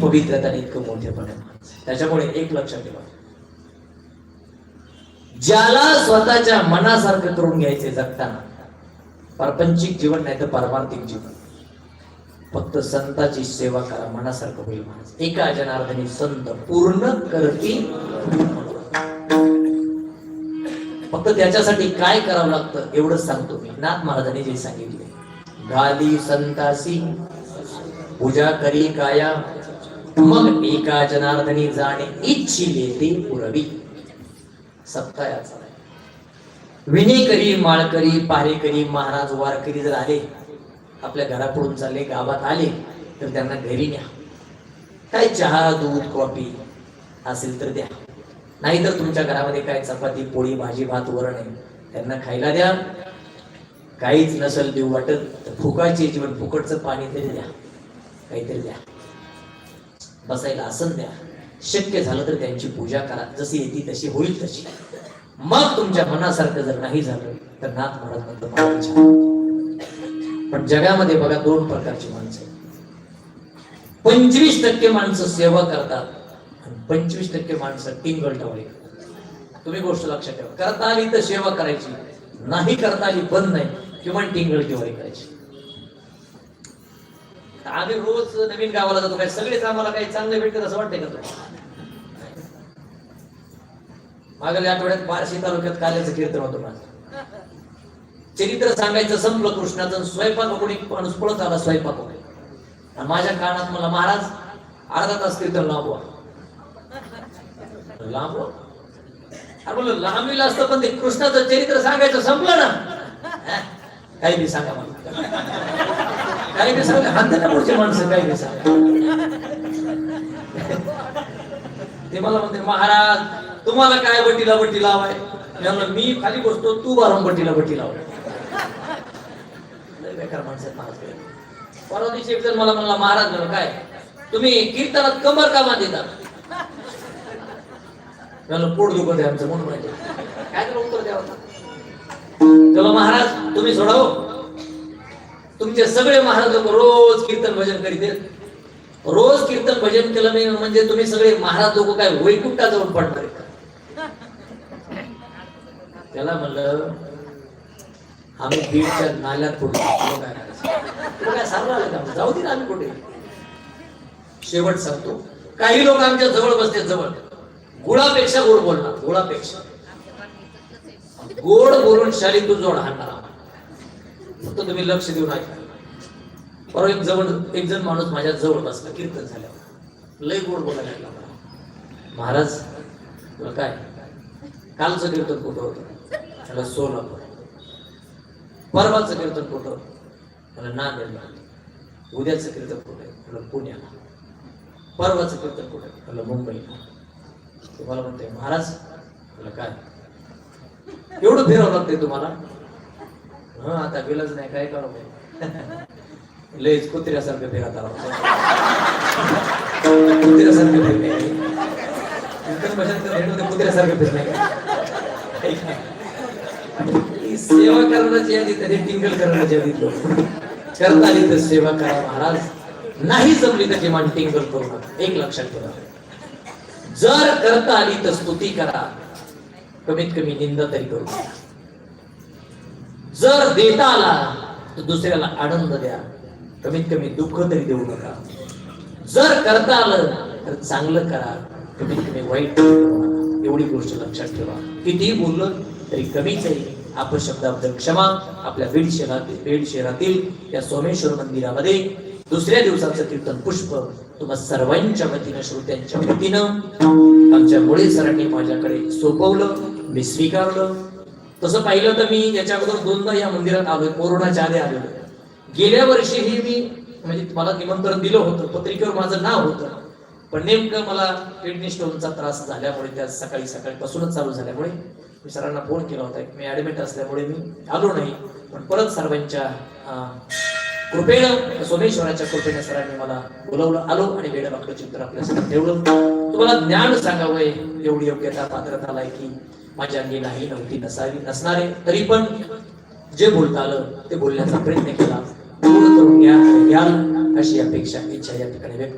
पवित्रता आणि इतकं मोठेपण आहे. त्याच्यामुळे एक लक्षात ठेवा. ज्याला स्वतःच्या मनासारखं करून घ्यायचे जगताना पारपंचिक जीवन नाही तर पारमार्थिक जीवन. फक्त संताची सेवा करा मनासारखं होईल महाराज एका जनार्दने संत पूर्ण करतील. फक्त त्याच्यासाठी काय करावं लागतं एवढंच सांगतो मी. नाथ महाराजांनी जे सांगितले. घाली संतासी पूजा करी काया. मग एका जनार्दनी जाणे इच्छिले ते पुरवी. सत्ता याचा विनेकरी माळकरी पारेकरी महाराज वारकरी जर आले आपल्या घरापुढून चालले गावात आले तर त्यांना घरी न्या. काय चहा दूध कॉफी असेल तर द्या. नाहीतर तुमच्या घरामध्ये काय चपाती पोळी भाजी भात वरण आहे त्यांना खायला द्या. काहीच नसेल देऊ वाटत तर फुकाचे जीवन फुकटचं पाणी तरी द्या. काहीतरी द्या. बसायला आसन द्या. शक्य झालं तर त्यांची पूजा करा. जशी येते तशी होईल तशी. मग तुमच्या मनासारखं जर नाही झालं तर नाथ महाराज म्हणतो पण जगामध्ये बघा दोन प्रकारची माणसं आहेत. पंचवीस टक्के माणसं सेवा करतात आणि पंचवीस टक्के माणसं टिंगल टवळे तुम्ही गोष्ट लक्षात ठेवा. करता आली तर सेवा करायची. नाही करता आली बंद नाही. किंवा टिंगल टिवाळी करायची आम्ही रोज नवीन गावाला जातो काय सगळेच आम्हाला काही चांगलं भेटत असं वाटतंय का मागल्या आठवड्यात बार्शी तालुक्यात काल्याचं कीर्तन होतं माझं. चरित्र सांगायचं संपलं कृष्णाचं स्वयंपाक कोणी माणूस पळत आला स्वयंपाक आणि माझ्या कानात मला महाराज अर्धा तास कीर्तन लांबवा. लांबवा? अरे बोल लांबीला असतं पण ते कृष्णाचं चरित्र सांगायचं संपलं ना. काही नाही सांगा मला. काही बी सांगा हात पुढचे माणसं काही बी ते मला म्हणते महाराज तुम्हाला काय बटीला बटी लावाय? मी म्हणलं, मी खाली बसतो तू बाराम बटीला बटी लाव. लय बेकार माणसं आहेत महाराज परवा दिवशी एक जण मला म्हणला महाराज म्हणलं, काय? तुम्ही कीर्तनात कमर का बांधिता म्हणलं पोट दुखत आहे आमचं म्हणून माहिती काय तर उत्तर द्यावं? त्याला महाराज तुम्ही सोडव हो. तुमचे सगळे महाराज लोक रोज कीर्तन भजन करीत रोज कीर्तन भजन केलं नाही म्हणजे तुम्ही सगळे महाराज लोक काय वैकुंठा जाऊन पडणार त्याला म्हणलं आम्ही बीडच्या नाल्यात कुठे काय सांगणार जाऊ दे ना आम्ही कुठे. शेवट सांगतो काही लोक आमच्या जवळ बसते जवळ. गुळापेक्षा गोड बोलणार गुळापेक्षा. गोड बोलून शालीतून जोड हाणणार फक्त तुम्ही लक्ष देऊन ऐका. परवा एक जवळ एक जण माणूस माझ्या जवळ बसला कीर्तन झाल्यावर. लय गोड बोलायला लागला महाराज तुला काय? कालचं कीर्तन कुठं होतं? त्याला सोलापूर. परवाचं कीर्तन कुठं त्याला नांदेडला उद्याचं कीर्तन कुठं मला पुण्याला. परवाचं कीर्तन कुठं मला मुंबईला. तुम्हाला म्हणते महाराज तुला काय? एवढं फिरावं लागते तुम्हाला? हा आता गेलंच नाही काय करावं लयच कुत्र्यासारखं फिरत आला कुत्र्यासारखं फिरणे कुत्र्यासारखं फिरणे सेवा करण्याची यादी तरी टिंगल करण्याची यादी करता आली तर सेवा करा महाराज. नाही जमली तर किमान टिंगल करू नका. एक लक्षात ठेवा. जर करता आली तर स्तुती करा. कमीत कमी निंदा तरी करू. नका जर देता आला तर दुसऱ्याला आनंद द्या. कमीत कमी दुःख तरी देऊ नका. जर करता आलं तर चांगलं करा. कमीत कमी वाईट एवढी गोष्ट लक्षात ठेवा. कितीही बोललं तरी कमीच आहे. शब्दाबद्दल क्षमा आपल्या बीड शहरातील बीड शहरातील या सोमेश्वर मंदिरामध्ये दुसऱ्या दिवसाचं कीर्तन पुष्प तुम्हा सर्वांच्या वतीनं श्रोत्यांच्या वतीनं आमच्या मुळे सरांनी माझ्याकडे सोपवलं मी स्वीकारलं. तसं पाहिलं तर मी याच्या अगोदर दोनदा या मंदिरात आलोय कोरोनाच्या आधी आलेलो गेल्या वर्षीही मी म्हणजे मला निमंत्रण दिलं होतं पत्रिकेवर माझं नाव होतं पण नेमकं मला किडनी स्टोनचा त्रास झाल्यामुळे त्या सकाळी सकाळीपासूनच चालू झाल्यामुळे मी सरांना फोन केला होता मी ऍडमिट असल्यामुळे मी आलो नाही पण परत सर्वांच्या कृपेनं सोमेश्वराच्या कृपेने सरांनी मला बोलवलं आलो आणि वेळेबाकडे चित्र आपल्यासमोर ठेवलं. तुम्हाला ज्ञान सांगावं एवढी योग्यता पात्रता लायकी की माझ्या अंगी नाही नव्हती नसावी नसणारे तरी पण जे बोलता आलं ते बोलण्याचा प्रयत्न केला. पूर्ण करून घ्या घ्याल अशी अपेक्षा इच्छा या ठिकाणी व्यक्त